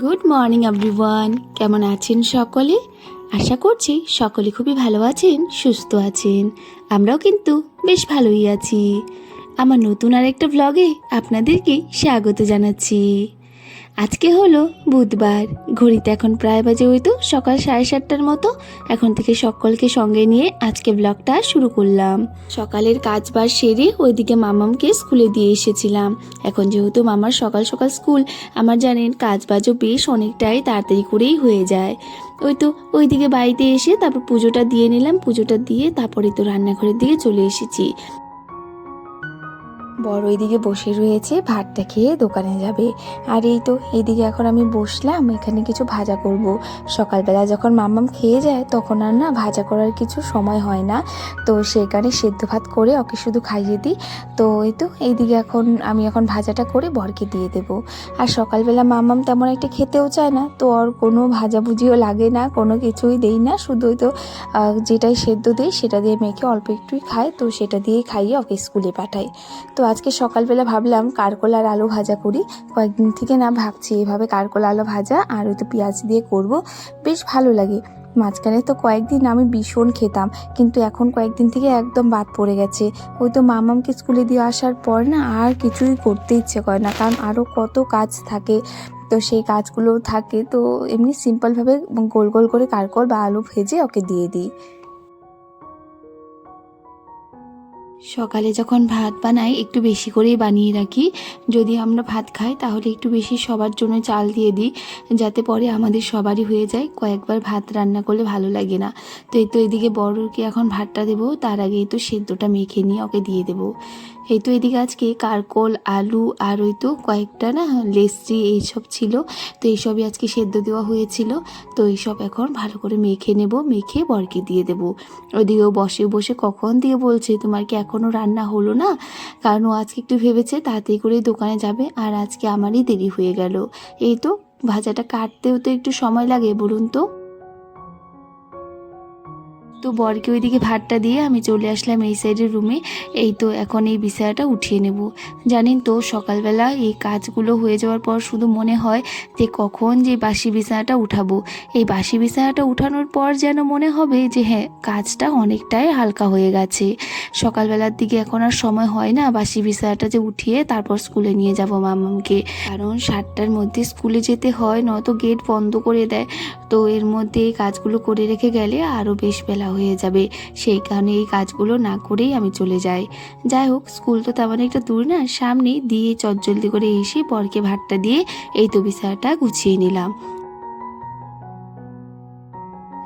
Good morning everyone কেমন আছেন সকলে? আশা করছি সকলে খুবই ভালো আছেন, সুস্থ আছেন। আমরাও কিন্তু বেশ ভালোই আছি। আমার নতুন আর একটা ব্লগে আপনাদেরকে স্বাগত জানাচ্ছি। আজকে হলো বুধবার। ঘড়িতে এখন প্রায় বাজে ওই তো, সকাল সাড়ে সাতটার মতো। এখন থেকে সকলকে সঙ্গে নিয়ে আজকে ব্লগটা শুরু করলাম। সকালের কাজবার সেরে ওইদিকে মামামকে স্কুলে দিয়ে এসেছিলাম। এখন যেহেতু মামার সকাল সকাল স্কুল, আমার জানেন কাজ বাজও বেশ অনেকটাই তাড়াতাড়ি করেই হয়ে যায়। ওই তো ওইদিকে বাড়িতে এসে তারপর পুজোটা দিয়ে নিলাম। পুজোটা দিয়ে তারপরে তো রান্নাঘরের দিকে চলে এসেছি। বড় ওইদিকে বসে রয়েছে, ভাতটা খেয়ে দোকানে যাবে। আর এই তো, এইদিকে এখন আমি বসলাম, এখানে কিছু ভাজা করব। সকালবেলা যখন মাম্মাম খেয়ে যায়, তখন আর না ভাজা করার কিছু সময় হয় না। তো সেখানে সেদ্ধ ভাত করে ওকে শুধু খাইয়ে দিই। তো এই তো, এইদিকে এখন আমি এখন ভাজাটা করে বরকে দিয়ে দেবো। আর সকালবেলা মাম্মাম তেমন একটা খেতেও চায় না, তো ওর কোনো ভাজাভুজিও লাগে না, কোনো কিছুই দেই না। শুধু ওই তো যেটাই সেদ্ধ দিই, সেটা দিয়ে মেখে অল্প একটুই খায়, তো সেটা দিয়েই খাইয়ে ওকে স্কুলে পাঠাই তো আজকে সকালবেলা ভাবলাম কারকল আর আলু ভাজা করি। কয়েকদিন থেকে না ভাবছি এভাবে কারকল, আলু ভাজা আর ওই তো পেঁয়াজ দিয়ে করব। বেশ ভালো লাগে। মাঝখানে তো কয়েকদিন আমি ভীষণ খেতাম, কিন্তু এখন কয়েকদিন থেকে একদম বাদ পড়ে গেছে। ওই তো মামামকে স্কুলে দিয়ে আসার পর না আর কিছুই করতে ইচ্ছে করে না, কারণ আরও কত কাজ থাকে। তো সেই কাজগুলো থাকে, তো এমনি সিম্পলভাবে গোল গোল করে কারকল বা আলু ভেজে ওকে দিয়ে দিই। সকালে যখন ভাত বানাই, একটু বেশি করেই বানিয়ে রাখি। যদি আমরা ভাত খাই, তাহলে একটু বেশি সবার জন্য চাল দিয়ে দিই, যাতে পরে আমাদের সবারই হয়ে যায়। কয়েকবার ভাত রান্না করলে ভালো লাগে না। তো এই তো এদিকে বড়কে এখন ভাতটা দেবো, তার আগে তো সেদ্ধটা মেখে নিয়ে ওকে দিয়ে দেবো। এই তো এদিকে আজকে কারকল, আলু আর ওই তো কয়েকটা না লেস্টি এইসব ছিল। তো এইসবই আজকে সেদ্ধ দেওয়া হয়েছিল। তো এইসব এখন ভালো করে মেখে নেব, মেখে বরকে দিয়ে দেবো। ওদিকেও বসে বসে কখন দিয়ে বলছে, তোমার কি এখনও রান্না হলো না? কারণ ও আজকে একটু ভেবেছে তাড়াতাড়ি করে দোকানে যাবে আর আজকে আমারই দেরি হয়ে গেল। এই তো ভাজাটা কাটতেও তো একটু সময় লাগে, বলুন তো। তো বরকে ওইদিকে ভাতটা দিয়ে আমি চলে আসলাম এই সাইডের রুমে এই তো এখন এই বিছানাটা উঠিয়ে নেব। জানেন তো, সকালবেলা এই কাজগুলো হয়ে যাওয়ার পর শুধু মনে হয় যে কখন যে বাসি বিছানাটা উঠাবো। এই বাসি বিছানাটা উঠানোর পর যেন মনে হবে যে হ্যাঁ কাজটা অনেকটাই হালকা হয়ে গেছে। সকালবেলার দিকে এখন আর সময় হয় না বাসি বিছানাটা যে উঠিয়ে তারপর স্কুলে নিয়ে যাব মামামকে কারণ সাতটার মধ্যে স্কুলে যেতে হয়, নয়তো গেট বন্ধ করে দেয়। তো এর মধ্যে এই কাজগুলো করে রেখে গেলে আরও বেশ বেলা হয়ে যাবে। সেই কারণে এই কাজগুলো না করেই আমি চলে যাই। যাই হোক, স্কুল তো তেমন একটা দূর না। সামনেই দিয়ে চটজলদি করে এসে বরকে ভাতটা দিয়ে এই তো বিছানাটা গুছিয়ে নিলাম।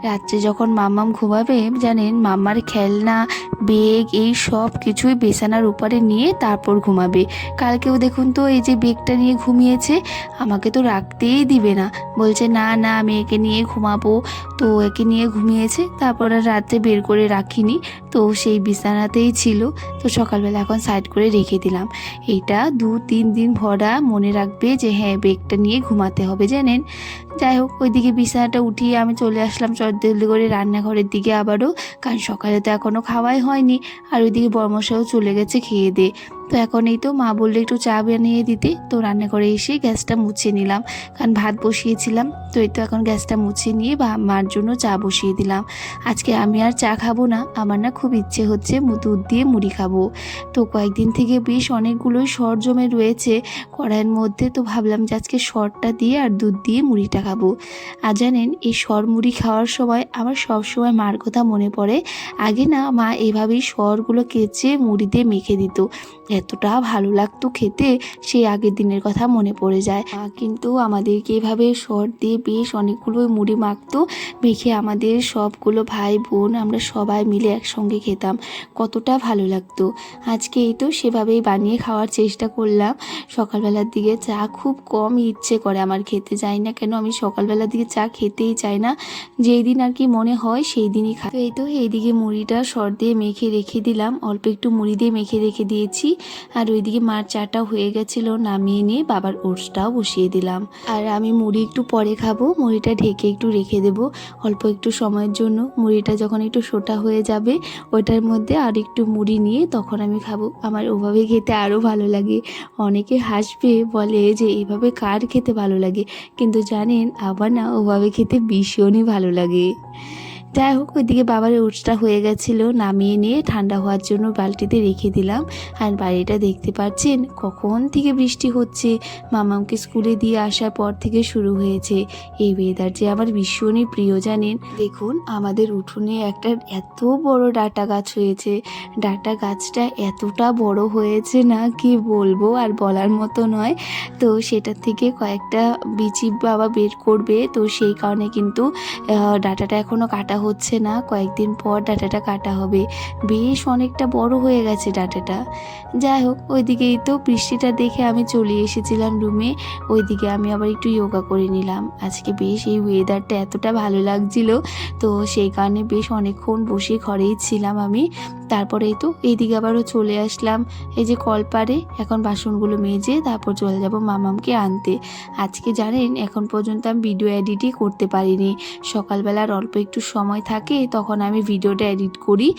রাত্রে যখন মাম্মাম ঘুমাবে, জানেন মাম্মার খেলনা বেগ এই সব কিছুই বিছানার উপরে নিয়ে তারপর ঘুমাবে। কালকেও দেখুন তো, এই যে বেগটা নিয়ে ঘুমিয়েছে, আমাকে তো রাখতেই দিবে না। বলছে, না না, আমি একে নিয়ে ঘুমাবো। তো একে নিয়ে ঘুমিয়েছে, তারপর আর রাত্রে বের করে রাখিনি। তো সেই বিছানাতেই ছিল। তো সকালবেলা এখন সাইড করে রেখে দিলাম। এইটা দু তিন দিন ভরা মনে রাখবে যে হ্যাঁ বেগটা নিয়ে ঘুমাতে হবে, জানেন? যাই হোক, ওইদিকে বিছানাটা উঠিয়ে আমি চলে আসলাম চটজলদি করে রান্নাঘরের দিকে আবারও। কারণ সকালে তো এখনও খাওয়াই হয়নি। আর ওইদিকে বর্মশাও চলে গেছে খেয়ে দে তো এখন এই তো মা বললে একটু চা বানিয়ে দিতে। তো রান্নাঘরে এসে গ্যাসটা মুছে নিলাম। কারণ ভাত বসিয়েছিলাম। তো এই তো এখন গ্যাসটা মুছে নিয়ে বা মার জন্য চা বসিয়ে দিলাম। আজকে আমি আর চা খাব না। আমার না খুব ইচ্ছে হচ্ছে দুধ দিয়ে মুড়ি খাব। তো কয়েকদিন থেকে বেশ অনেকগুলোই সর জমে রয়েছে। কড়াইয়ের মধ্যে তো ভাবলাম যে আজকে সরটা দিয়ে আর দুধ দিয়ে মুড়িটা খাব। আর জানেন, এই সর মুড়ি খাওয়ার সময় আমার সব সময় মার কথা মনে পড়ে। আগে না মা এভাবেই সরগুলো কেচে মুড়ি দিয়ে মেখে দিত। এতটা ভালো লাগতো খেতে সেই আগের দিনের কথা মনে পড়ে যায়। কিন্তু আমাদেরকে এভাবে সর দিয়ে বেশ অনেকগুলো মুড়ি মাখতো, মেখে আমাদের সবগুলো ভাই বোন আমরা সবাই মিলে একসঙ্গে খেতাম। কতটা ভালো লাগতো। আজকে এই তো সেভাবেই বানিয়ে খাওয়ার চেষ্টা করলাম। সকালবেলার দিকে চা খুব কম ইচ্ছে করে আমার খেতে, যাই না কেন আমি সকালবেলার দিকে চা খেতেই চাই না। যেই দিন আর কি মনে হয় সেই দিনই খাই। তো এই তো এইদিকে মুড়িটা সর দিয়ে মেখে রেখে দিলাম। অল্প একটু মুড়ি দিয়ে মেখে রেখে দিয়েছি। আর ওইদিকে মার চাটা হয়ে গেছিল, নামিয়ে নিয়ে বাবার ওটসটাও বসিয়ে দিলাম। আর আমি মুড়ি একটু পরে খাব, মুড়িটা ঢেকে একটু রেখে দেবো অল্প একটু সময়ের জন্য। মুড়িটা যখন একটু সোটা হয়ে যাবে ওটার মধ্যে আর একটু মুড়ি নিয়ে তখন আমি খাব। আমার ওভাবে খেতে আরও ভালো লাগে। অনেকে হাসবে, বলে যে এভাবে কার খেতে ভালো লাগে? কিন্তু জানেন আবার না ওভাবে খেতে ভীষণই ভালো লাগে। যাই হোক, ওইদিকে বাবার ওটসটা হয়ে গেছিল। নামিয়ে নিয়ে ঠান্ডা হওয়ার জন্য বালতিতে রেখে দিলাম। আর বাড়িটা দেখতে পাচ্ছেন কখন থেকে বৃষ্টি হচ্ছে। মামামকে স্কুলে দিয়ে আসার পর থেকে শুরু হয়েছে। এই ওয়েদার যে আমার ভীষণই প্রিয়, জানেন? দেখুন, আমাদের উঠোনে একটা এত বড় ডাটা গাছ হয়েছে। ডাটা গাছটা এতটা বড় হয়েছে না, কি বলব আর বলার মতো নয়। তো সেটার থেকে কয়েকটা বিচি বাবা বের করবে। তো সেই কারণে কিন্তু ডাটাটা এখনও কাটা হচ্ছে না, কয়েকদিন পর ডাটাটা কাটা হবে। বেশ অনেকটা বড় হয়ে গেছে ডাটাটা। যাই হোক, ওইদিকেই তো বৃষ্টিটা দেখে আমি চলে এসেছিলাম রুমে। ওইদিকে আমি আবার একটু যোগা করে নিলাম। আজকে বেশ এই ওয়েদারটা এতটা ভালো লাগছিল, তো সেই কারণে বেশ অনেকক্ষণ বসে ঘরেই ছিলাম আমি। তারপরেই তো এইদিকে আবারও চলে আসলাম। এই যে কলপারে, এখন বাসনগুলো মেজে তারপর চলে যাব মামামকে আনতে। আজকে জানেন, এখন পর্যন্ত আমি ভিডিও এডিটই করতে পারিনি। সকালবেলার অল্প একটু সময় থাকে, তখন আমি ভিডিওটা এডিট করি।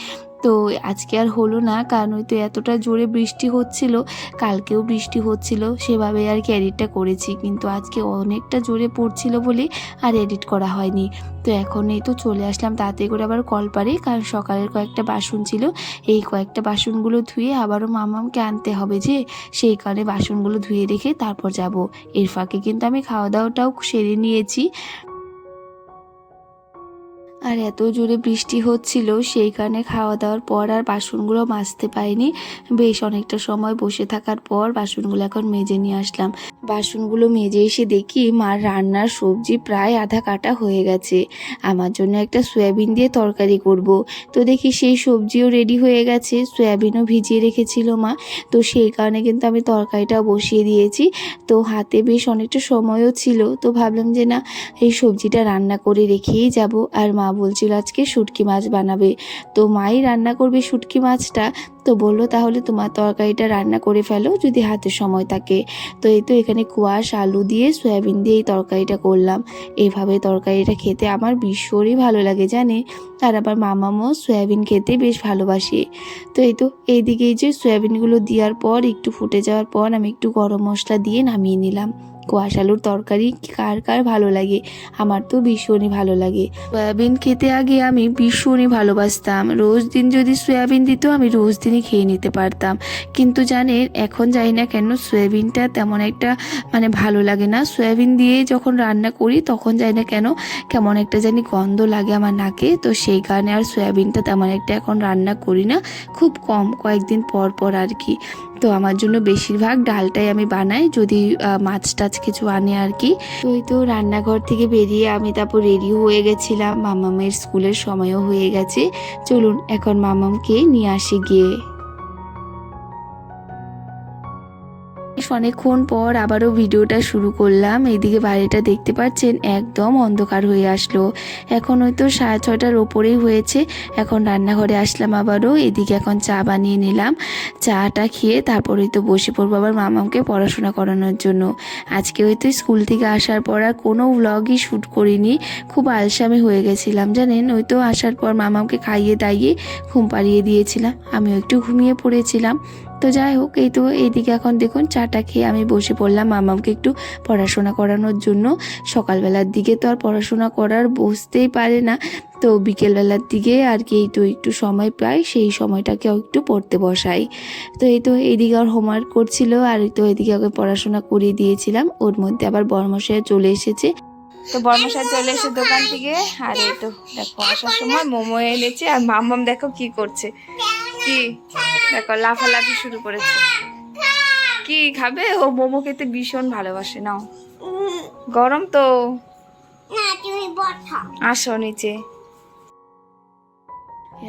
তো আজকে আর হলো না, কারণ ওই তো এতটা জোরে বৃষ্টি হচ্ছিল, কালকেও বৃষ্টি হচ্ছিল, সেভাবে আর কি এডিটটা করেছি। কিন্তু আজকে অনেকটা জোরে পড়ছিল বলে আর এডিট করা হয়নি। তো এখন এই তো চলে আসলাম তাতে করে আবার কল পারে, কারণ সকালের কয়েকটা বাসন ছিল, এই কয়েকটা বাসনগুলো ধুয়ে আবারও মামামকে আনতে হবে যে, সেই কারণে বাসনগুলো ধুয়ে রেখে তারপর যাব। এর ফাঁকে কিন্তু আমি খাওয়া দাওয়াটাও সেরে নিয়েছি। আর এত জোরে বৃষ্টি হচ্ছিল, সেই কারণে খাওয়া দাওয়ার পর আর বাসনগুলো মাজতে পাইনি বেশ অনেকটা সময় বসে থাকার পর বাসনগুলো এখন মেজে নিয়ে আসলাম। বাসনগুলো মেজে এসে দেখি মার রান্নার সবজি প্রায় আধা কাটা হয়ে গেছে। আমার জন্য একটা সয়াবিন দিয়ে তরকারি করব। তো দেখি সেই সবজিও রেডি হয়ে গেছে। সয়াবিনও ভিজিয়ে রেখেছিল মা। তো সেই কারণে কিন্তু আমি তরকারিটাও বসিয়ে দিয়েছি। তো হাতে বেশ অনেকটা সময়ও ছিল। তো ভাবলাম যে না, এই সবজিটা রান্না করে রেখেই যাব। আর মা বলছিল আজকে শুটকি মাছ বানাবে। তো মাই রান্না করবে শুটকি মাছটা। তো বলল, তাহলে তোমার তরকারিটা রান্না করে ফেলো যদি হাতে সময় থাকে। তো এই তো এখানে কুয়াশ, আলু দিয়ে সয়াবিন দিয়ে এই তরকারিটা করলাম। এইভাবে তরকারিটা খেতে আমার ভীষণই ভালো লাগে, জানে? আর আবার মামামও সয়াবিন খেতে বেশ ভালোবাসে। তো এই তো এইদিকে এই যে সয়াবিনগুলো দেওয়ার পর, একটু ফুটে যাওয়ার পর আমি একটু গরম মশলা দিয়ে নামিয়ে নিলাম। কোয়াশ আলুর তরকারি কার কার ভালো লাগে? আমার তো ভীষণই ভালো লাগে। সয়াবিন খেতে আগে আমি ভীষণই ভালোবাসতাম। রোজ দিন যদি সয়াবিন দিত, আমি রোজ দিনই খেয়ে নিতে পারতাম। কিন্তু জানেন, এখন জানি না কেন সয়াবিনটা তেমন একটা মানে ভালো লাগে না। সয়াবিন দিয়ে যখন রান্না করি, তখন জানি না কেন কেমন একটা জানি গন্ধ লাগে আমার নাকে। তো সেই কারণে আর সয়াবিনটা তেমন একটা এখন রান্না করি না। খুব কম কয়েকদিন পর পর আর কি। তো আমার জন্য বেশিরভাগ ডালটাই আমি বানাই, যদি মাছ টাছ কিছু আনে আর কি তো ওই তো রান্নাঘর থেকে বেরিয়ে আমি তারপর রেডি হয়ে গেছিলাম। মামামের স্কুলের সময়ও হয়ে গেছে। চলুন, এখন মামামকে নিয়ে আসি গিয়ে। অনেকক্ষণ পর আবারও ভিডিওটা শুরু করলাম। এইদিকে বাড়িটা দেখতে পাচ্ছেন, একদম অন্ধকার হয়ে আসলো। এখন ওই তো সাড়ে ছটার ওপরেই হয়েছে। এখন রান্নাঘরে আসলাম আবারও। এদিকে এখন চা বানিয়ে নিলাম। চাটা খেয়ে তারপরেই তো বসে পড়ব আবার মামাকে পড়াশোনা করানোর জন্য। আজকে হয়তো স্কুল থেকে আসার পর আর কোনো ভ্লগই শ্যুট করিনি। খুব আলসামি হয়ে গেছিলাম, জানেন? ওই তো আসার পর মামাকে খাইয়ে দাইয়ে ঘুম পাড়িয়ে দিয়েছিলাম। আমিও একটু ঘুমিয়ে পড়েছিলাম। তো যাই হোক, এই তো এইদিকে এখন দেখুন চাটা খেয়ে আমি বসে পড়লাম। মামাকে একটু পড়াশোনা করানোর জন্য। সকালবেলার দিকে তো আর পড়াশোনা করার বসতেই পারে না। তো বিকেলবেলার দিকে আর কি, এই তো একটু সময় পাই, সেই সময়টাকেও একটু পড়তে বসাই। তো এই তো এইদিকে আর হোমওয়ার্ক করছিল আর এই তো এদিকে ওকে পড়াশোনা করিয়ে দিয়েছিলাম। ওর মধ্যে আবার বর্মশাই চলে এসেছে। তো বর্মশাই চলে এসে দোকান থেকে, আর এই তো দেখো, আসার সময় মোমো এনেছে। আর মাম্মাম দেখো কি করছে। কি? দেখো লাফালাফি শুরু করেছে। কি খাবে? ও মোমো খেতে ভীষণ ভালোবাসে নাও। গরম তো। আসো নিচে।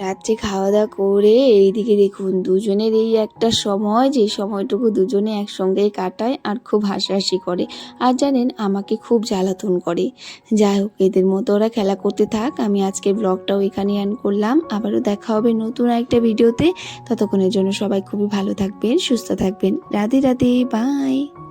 রাত্রে খাওয়া দাওয়া করে এইদিকে দেখুন, দুজনের এই একটা সময়, যে সময়টুকু দুজনে একসঙ্গেই কাটায় আর খুব হাসাহাসি করে। আর জানেন, আমাকে খুব জ্বালাতন করে। যাই হোক, এদের মতো ওরা খেলা করতে থাক। আমি আজকে ব্লগটাও এখানে অ্যান করলাম। আবারও দেখা হবে নতুন একটা ভিডিওতে। ততক্ষণের জন্য সবাই খুবই ভালো থাকবেন, সুস্থ থাকবেন। রাধে রাধে বাই